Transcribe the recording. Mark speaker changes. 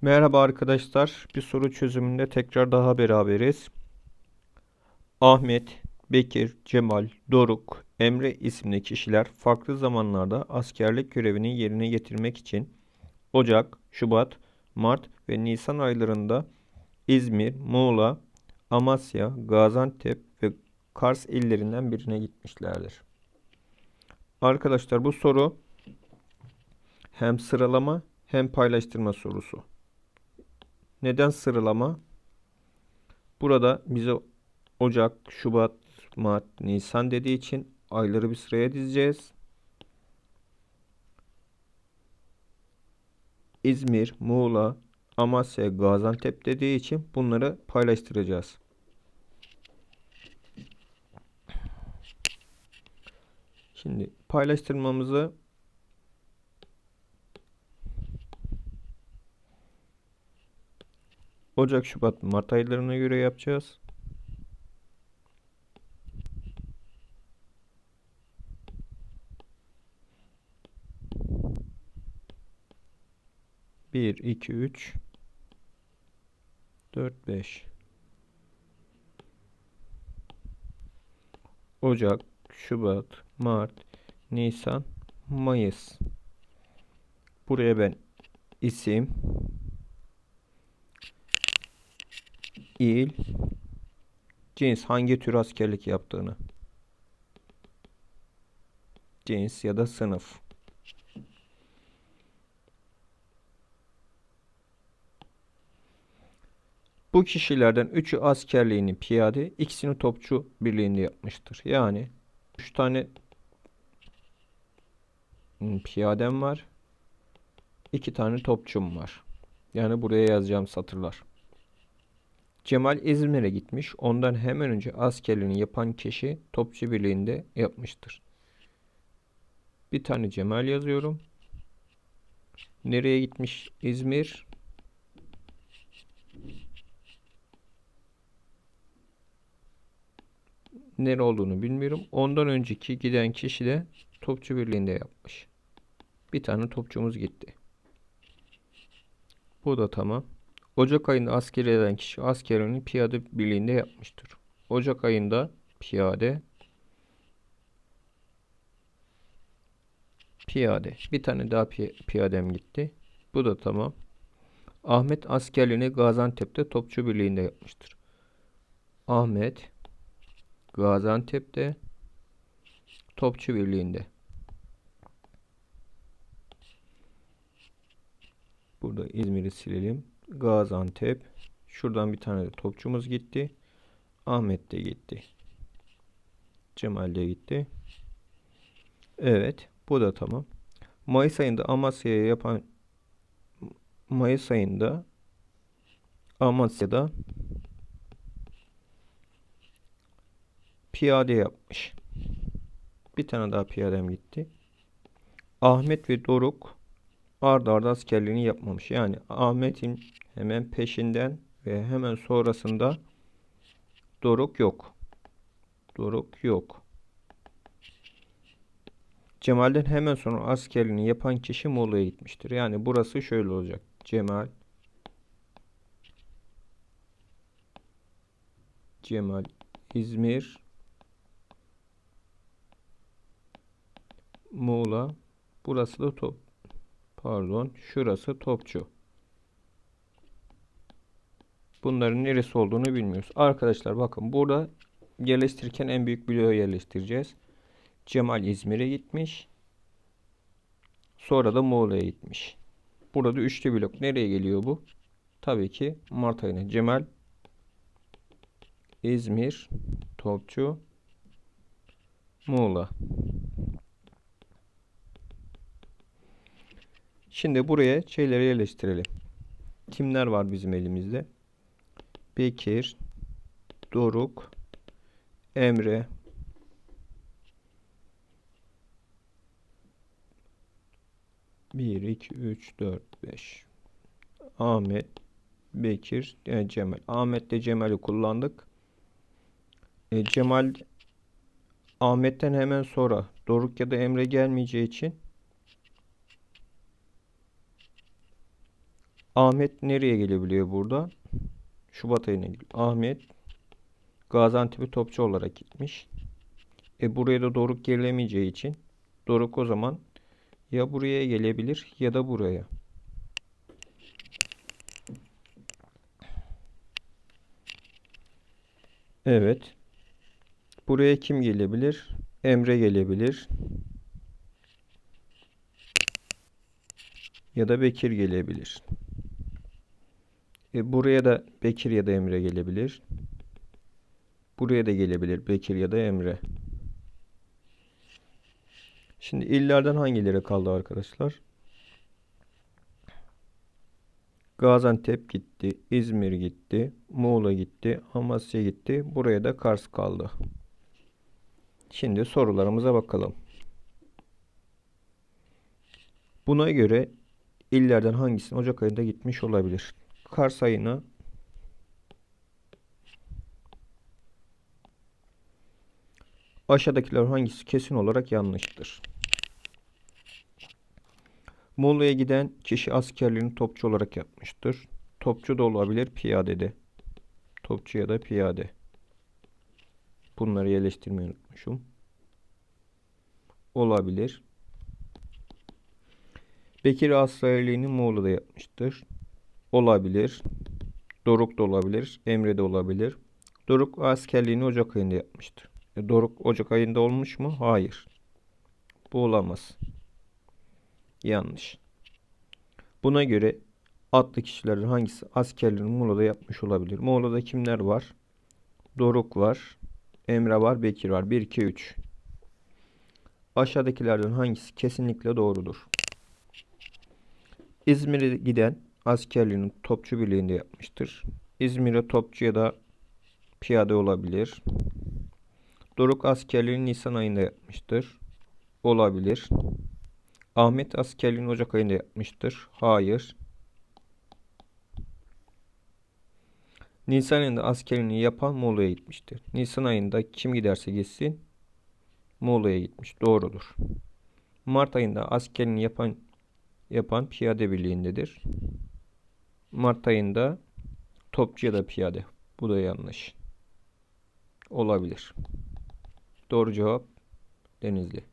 Speaker 1: Merhaba arkadaşlar. Bir soru çözümünde tekrar daha beraberiz. Ahmet, Bekir, Cemal, Doruk, Emre isimli kişiler farklı zamanlarda askerlik görevini yerine getirmek için Ocak, Şubat, Mart ve Nisan aylarında İzmir, Muğla, Amasya, Gaziantep ve Kars illerinden birine gitmişlerdir. Arkadaşlar bu soru hem sıralama hem paylaştırma sorusu. Neden sıralama? Burada bize Ocak, Şubat, Mart, Nisan dediği için ayları bir sıraya dizeceğiz. İzmir, Muğla, Amasya, Gaziantep dediği için bunları paylaştıracağız. Şimdi paylaştırmamızı Ocak, Şubat, Mart aylarına göre yapacağız. Bir, iki, üç, dört, beş. Ocak, Şubat, Mart, Nisan, Mayıs. Buraya ben isim, il, cins hangi tür askerlik yaptığını, cins ya da sınıf. Bu kişilerden üçü askerliğini piyade, ikisini topçu birliğinde yapmıştır. Yani üç tane piyadem var. iki tane topçum var. Yani buraya yazacağım satırlar. Cemal İzmir'e gitmiş. Ondan hemen önce askerliğini yapan kişi Topçu Birliği'nde yapmıştır. Bir tane Cemal yazıyorum. Nereye gitmiş İzmir? Nere olduğunu bilmiyorum. Ondan önceki giden kişi de Topçu Birliği'nde yapmış. Bir tane topçumuz gitti. Bu da tamam. Ocak ayında askeri eden kişi askerini piyade birliğinde yapmıştır. Ocak ayında piyade piyade. Bir tane daha pi piyadem gitti. Bu da tamam. Ahmet askerliğini Gaziantep'te Topçu Birliği'nde yapmıştır. Ahmet Gaziantep'te Topçu Birliği'nde. Burada İzmir'i silelim. Gaziantep. Şuradan bir tane de topçumuz gitti. Ahmet de gitti. Cemal de gitti. Evet. Bu da tamam. Mayıs ayında Amasya'ya yapan Mayıs ayında Amasya'da piyade yapmış. Bir tane daha piyadem gitti. Ahmet ve Doruk ard arda askerliğini yapmamış. Yani Ahmet'in hemen peşinden ve hemen sonrasında Doruk yok. Doruk yok. Cemal'den hemen sonra askerliğini yapan kişi Muğla'ya gitmiştir. Yani burası şöyle olacak. Cemal Cemal İzmir Muğla burası da top pardon şurası Topçu. Bunların neresi olduğunu bilmiyoruz. Arkadaşlar bakın burada yerleştirirken en büyük bloğu yerleştireceğiz. Cemal İzmir'e gitmiş. Sonra da Muğla'ya gitmiş. Burada üçlü blok. Nereye geliyor bu? Tabii ki Mart ayına. Cemal İzmir Topçu Muğla. Şimdi buraya şeyleri yerleştirelim. Kimler var bizim elimizde? Bekir, Doruk, Emre, bir, iki, üç, dört, beş. Ahmet, Bekir, e, Cemal. Ahmet'le Cemal'i kullandık. E, Cemal Ahmet'ten hemen sonra Doruk ya da Emre gelmeyeceği için Ahmet nereye gelebiliyor burada? Şubat ayına geliyor. Ahmet Gaziantep'e topçu olarak gitmiş. E buraya da Doruk gelemeyeceği için Doruk o zaman ya buraya gelebilir ya da buraya. Evet. Buraya kim gelebilir? Emre gelebilir. Ya da Bekir gelebilir. E buraya da Bekir ya da Emre gelebilir. Buraya da gelebilir Bekir ya da Emre. Şimdi illerden hangileri kaldı arkadaşlar? Gaziantep gitti, İzmir gitti, Muğla gitti, Amasya gitti. Buraya da Kars kaldı. Şimdi sorularımıza bakalım. Buna göre illerden hangisinin Ocak ayında gitmiş olabilir? Kars ayına aşağıdakiler hangisi kesin olarak yanlıştır? Muğla'ya giden kişi askerliğini topçu olarak yapmıştır. Topçu da olabilir, piyade de. Topçu ya da piyade. Bunları yerleştirmeyi unutmuşum. Olabilir. Bekir askerliğini Muğla'da yapmıştır. Olabilir. Doruk da olabilir. Emre de olabilir. Doruk askerliğini Ocak ayında yapmıştır. E, Doruk Ocak ayında olmuş mu? Hayır. Bu olamaz. Yanlış. Buna göre adlı kişilerin hangisi askerliğini Muğla'da yapmış olabilir? Muğla'da kimler var? Doruk var. Emre var. Bekir var. 1, 2, 3. Aşağıdakilerden hangisi kesinlikle doğrudur? İzmir'e giden askerliğini topçu birliğinde yapmıştır. İzmir'e topçu ya da piyade olabilir. Doruk askerliğini Nisan ayında yapmıştır. Olabilir. Ahmet askerliğini Ocak ayında yapmıştır. Hayır. Nisan ayında askerliğini yapan Muğla'ya gitmiştir. Nisan ayında kim giderse gitsin Muğla'ya gitmiş. Doğrudur. Mart ayında askerliğini yapan yapan piyade birliğindedir. Mart ayında topçu ya da piyade. Bu da yanlış. Olabilir. Doğru cevap Denizli.